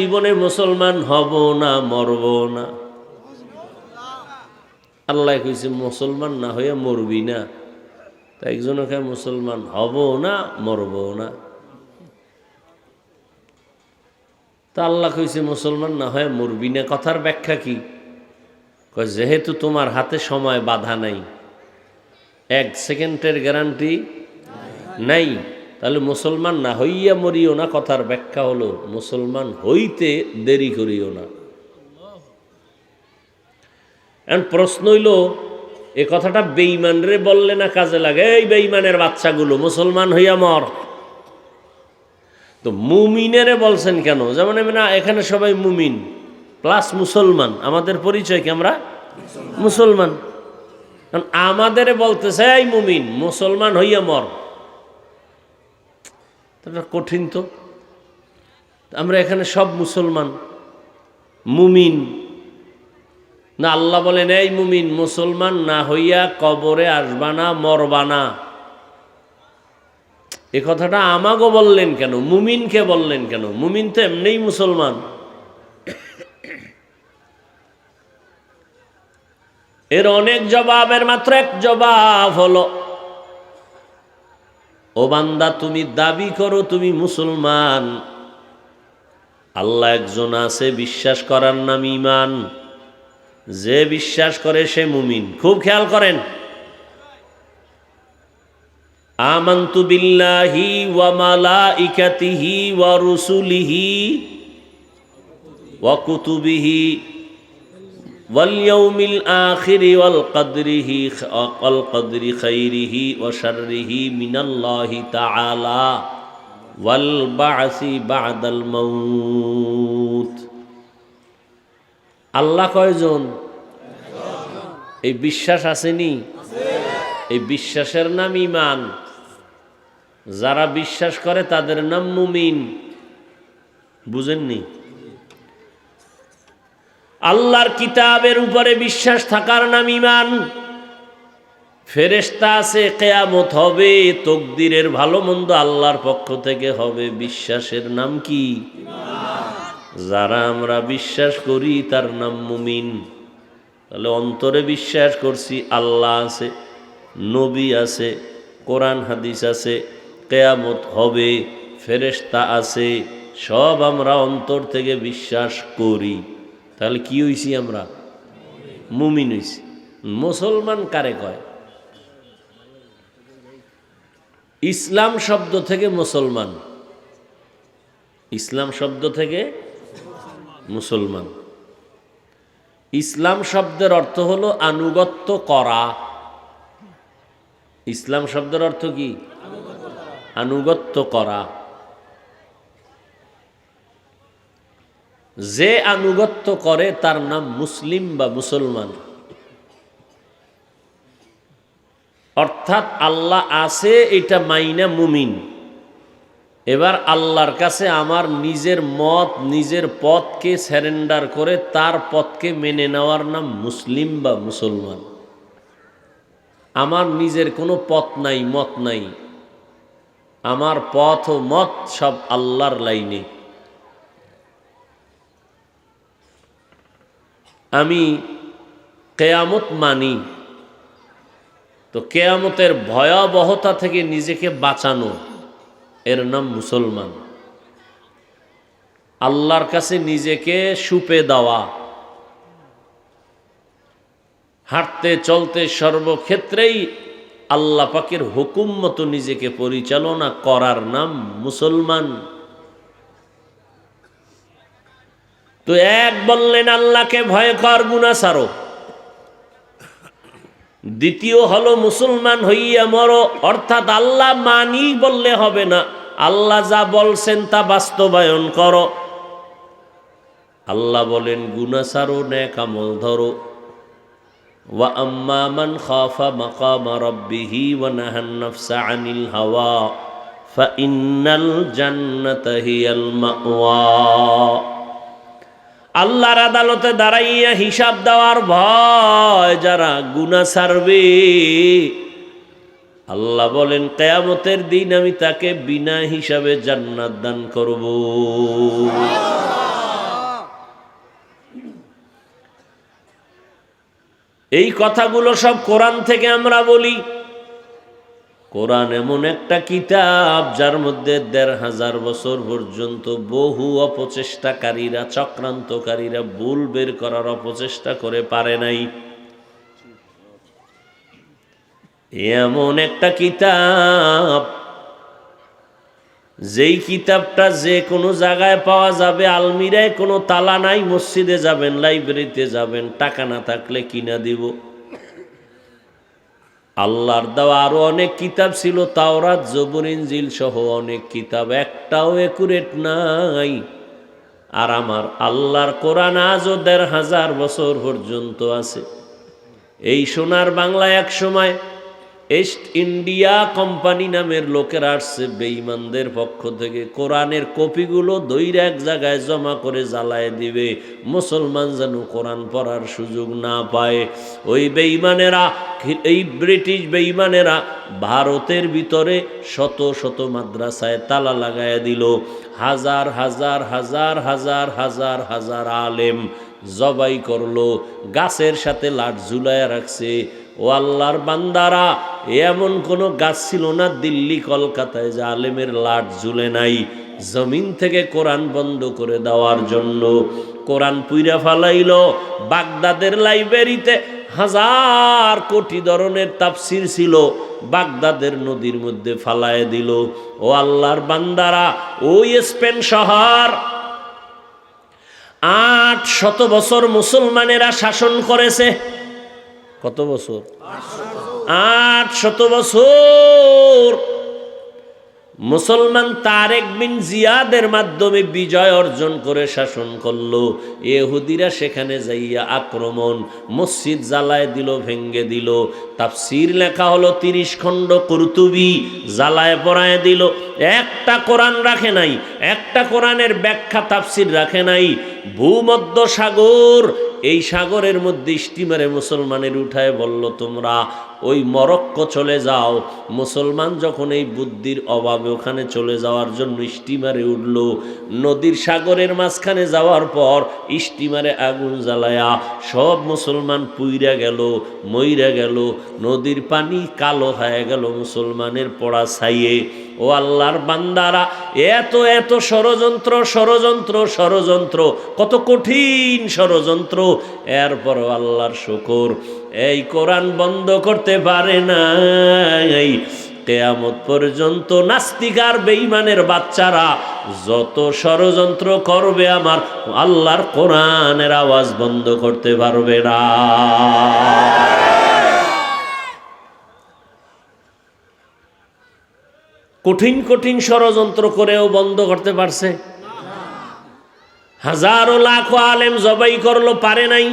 জীবনে মুসলমান হব না মরব না? আল্লাহ কইছে, মুসলমান না হয়ে মরবি না। তা একজনকে মুসলমান হব না, মরব না। তা আল্লাহ কইছে, মুসলমান না হয়ে মরবি না। কথার ব্যাখ্যা কি? কয়, যেহেতু তোমার হাতে সময় বাধা নাই, এক সেকেন্ডের গ্যারান্টি নাই। তাহলে মুসলমান না হইয়া মরিও না, কথার ব্যাখ্যা হলো মুসলমান হইতে দেরি করিও না। প্রশ্ন হইল, এ কথাটা বেইমান রে বললে না কাজে লাগে? এই বেইমানের বাচ্চাগুলো মুসলমান হইয়া মর। তো মুমিনেরে বলছেন কেন? যেমন না, এখানে সবাই মুমিন, প্লাস মুসলমান। আমাদের পরিচয় কি আমরা? মুসলমান। কারণ আমাদের বলতেছে, এই মুমিন, মুসলমান হইয়া মর। এটা কঠিন তো। আমরা এখানে সব মুসলমান, মুমিন। না, আল্লাহ বলেন, এই মুমিন, মুসলমান না হইয়া কবরে আসবানা মরবানা এ কথাটা আমাগো বললেন কেন? মুমিনকে বললেন কেন? মুমিন তো এমনিই মুসলমান। এর অনেক জবাবের মাত্র এক জবাব হলো ও বান্দা, তুমি দাবি করো তুমি মুসলমান। আল্লাহ একজন আছে, বিশ্বাস করার নাম ইমান যে বিশ্বাস করে সে মুমিন। খুব খেয়াল করেন। আমান্তু বিল্লাহি ওয়া মালাইকাতিহি ওয়া রুসুলিহি ওয়া কুতুবিহি واليوم الآخر والقدره والقدر خيره وشره من الله تعالى والبعث بعد الموت আল্লাহ কয়জন এই বিশ্বাস আসেনি এই বিশ্বাসের নাম ইমান যারা বিশ্বাস করে তাদের নাম মুমিন বুঝেননি আল্লাহর কিতাবের উপরে বিশ্বাস থাকার নাম ইমান ফেরেস্তা আছে, কেয়ামত হবে, তকদিরের ভালো মন্দ আল্লাহর পক্ষ থেকে হবে, বিশ্বাসের নাম কি? যারা আমরা বিশ্বাস করি, তার নাম মুমিন। তাহলে অন্তরে বিশ্বাস করছি, আল্লাহ আছে, নবী আছে, কোরআন, হাদিস আছে, কেয়ামত হবে ফেরেস্তা আছে, সব আমরা অন্তর থেকে বিশ্বাস করি। তাহলে কি হইছি আমরা? মুমিন হইছি। মুসলমান কারে কয়? ইসলাম শব্দ থেকে মুসলমান। ইসলাম শব্দ থেকে মুসলমান। ইসলাম শব্দের অর্থ হলো আনুগত্য করা। ইসলাম শব্দের অর্থ কি? আনুগত্য করা। যে আনুগত্য করে তার নাম মুসলিম বা মুসলমান। অর্থাৎ আল্লাহ আছে, এটা মাইনা মুমিন। এবার আল্লাহর কাছে আমার নিজের মত, নিজের পথকে স্যারেন্ডার করে তার পথকে মেনে নেওয়ার নাম মুসলিম বা মুসলমান। আমার নিজের কোনো পথ নাই, মত নাই। আমার পথ ও মত সব আল্লাহর লাইনে। আমি কেয়ামত মানি। তো কেয়ামতের ভয়াবহতা থেকে নিজেকে বাঁচানো। এর নাম মুসলমান। আল্লাহর কাছে নিজেকে সুপে দেওয়া। হাঁটতে, চলতে সর্বক্ষেত্রেই আল্লাহ পাকের হুকুম মতো নিজেকে পরিচালনা করার নাম মুসলমান। তো এক বললেন, আল্লাহকে ভয় কর গুনা সারো দ্বিতীয় হলো, মুসলমান হইয়া মরো, অর্থাৎ আল্লাহ মানি বললে হবে না। আল্লাহ যা বলছেন তা বাস্তবায়ন করো। আল্লাহ বলেন গুনা সারো ন্যাক ধরো। ওয়া আম্মা মান নাহান আনিল হাওয়া ফাইন্নাল জান্নাতা হিয়াল মাওয়া। আল্লাহর আদালতে দাঁড়াইয়া হিসাব দেওয়ার ভয়, যারা গুণা সারবে আল্লাহ বলেন, কেয়ামতের দিন আমি তাকে বিনা হিসাবে জান্নাত দান করব। এই কথাগুলো সব কোরআন থেকে আমরা বলি। কোরআন এমন একটা কিতাব যার মধ্যে দেড় হাজার বছর পর্যন্ত বহু অপচেষ্টাকারীরা, চক্রান্তকারীরা ভুল বের করার অপচেষ্টা করে পারে নাই। এমন একটা কিতাব, যেই কিতাবটা যে কোনো জায়গায় পাওয়া যাবে, আলমিরায় কোনো তালা নাই, মসজিদে যাবেন, লাইব্রেরিতে যাবেন, টাকা না থাকলে কিনা দিব। আল্লাহর দেওয়া আরও অনেক কিতাব ছিল, তাওরাত, জবুর ইনজিল সহ অনেক কিতাব, একটাও একুরেট নাই। আর আমার আল্লাহর কোরআন আজও দেড় হাজার বছর পর্যন্ত আছে। এই সোনার বাংলা এক সময় ইস্ট ইন্ডিয়া কোম্পানি নামের লোকেরা আসছে বেঈমানদের পক্ষ থেকে। কোরআনের কপিগুলো দৈর এক জায়গায় জমা করে জ্বালায় দিবে। মুসলমান যেন কোরআন পড়ার সুযোগ না পায়। ওই বেঈমানেরা, এই ব্রিটিশ বেঈমানেরা ভারতের ভিতরে শত শত মাদ্রাসায় তালা লাগায় দিল। হাজার হাজার হাজার হাজার হাজার হাজার আলেম জবাই করল। গাছের সাথে লাট ঝুলায় রাখছে। ও আল্লাহর বান্দারা, এমন কোনো গাছ ছিল না দিল্লি, কলকাতায়, যে আলেমের লাট ঝুলে নাই জমিন থেকে কোরআন বন্ধ করে দেওয়ার জন্য। কোরআন পুইরা ফালাইল, বাগদাদের লাইব্রেরিতে হাজার কোটি ধরনের তাফসির ছিল, বাগদাদের নদীর মধ্যে ফালায় দিল। ও আল্লাহর বান্দারা ওই স্পেন শহর, আট শত বছর মুসলমানেরা শাসন করেছে। কত বছর? আট শত বছর। মুসলমান তারেক বিন জিয়াদের মাধ্যমে বিজয় অর্জন করে শাসন করল। এহুদিরা সেখানে যাইয়া আক্রমণ, মসজিদ জ্বালায় দিল ভেঙ্গে দিল। তাফসির লেখা হলো তিরিশ খণ্ড কুরতুবি জ্বালায় পড়ায় দিল। একটা কোরআন রাখে নাই, একটা কোরআনের ব্যাখ্যা তাফসির রাখে নাই। ভূমধ্য সাগর, এই সাগরের মধ্যে স্টিমারে মুসলমানের উঠায় বলল, তোমরা ওই মরক্কো চলে যাও। মুসলমান যখন এই বুদ্ধির অভাবে ওখানে চলে যাওয়ার জন্য স্টিমারে উঠল, নদীর সাগরের মাঝখানে যাওয়ার পর স্টিমারে আগুন জ্বালায়া সব মুসলমান পুইরা গেল, মইরা গেল, নদীর পানি কালো হয়ে গেল মুসলমানের পড়া ছাইয়ে ও আল্লাহর বান্দারা, এত এত ষড়যন্ত্র ষড়যন্ত্র ষড়যন্ত্র, কত কঠিন ষড়যন্ত্র। এরপর আল্লাহর শুকুর, এই কোরআন বন্ধ করতে পারে না এই কেয়ামত পর্যন্ত নাস্তিকার, বেঈমানের বাচ্চারা যত ষড়যন্ত্র করবে আমার, আল্লাহর কোরআনের আওয়াজ বন্ধ করতে পারবে না। কঠিন কঠিন ষড়যন্ত্র করেও বন্ধ করতে পারছে। হাজারো লাখ আলেম জবাই করল পারে নাই।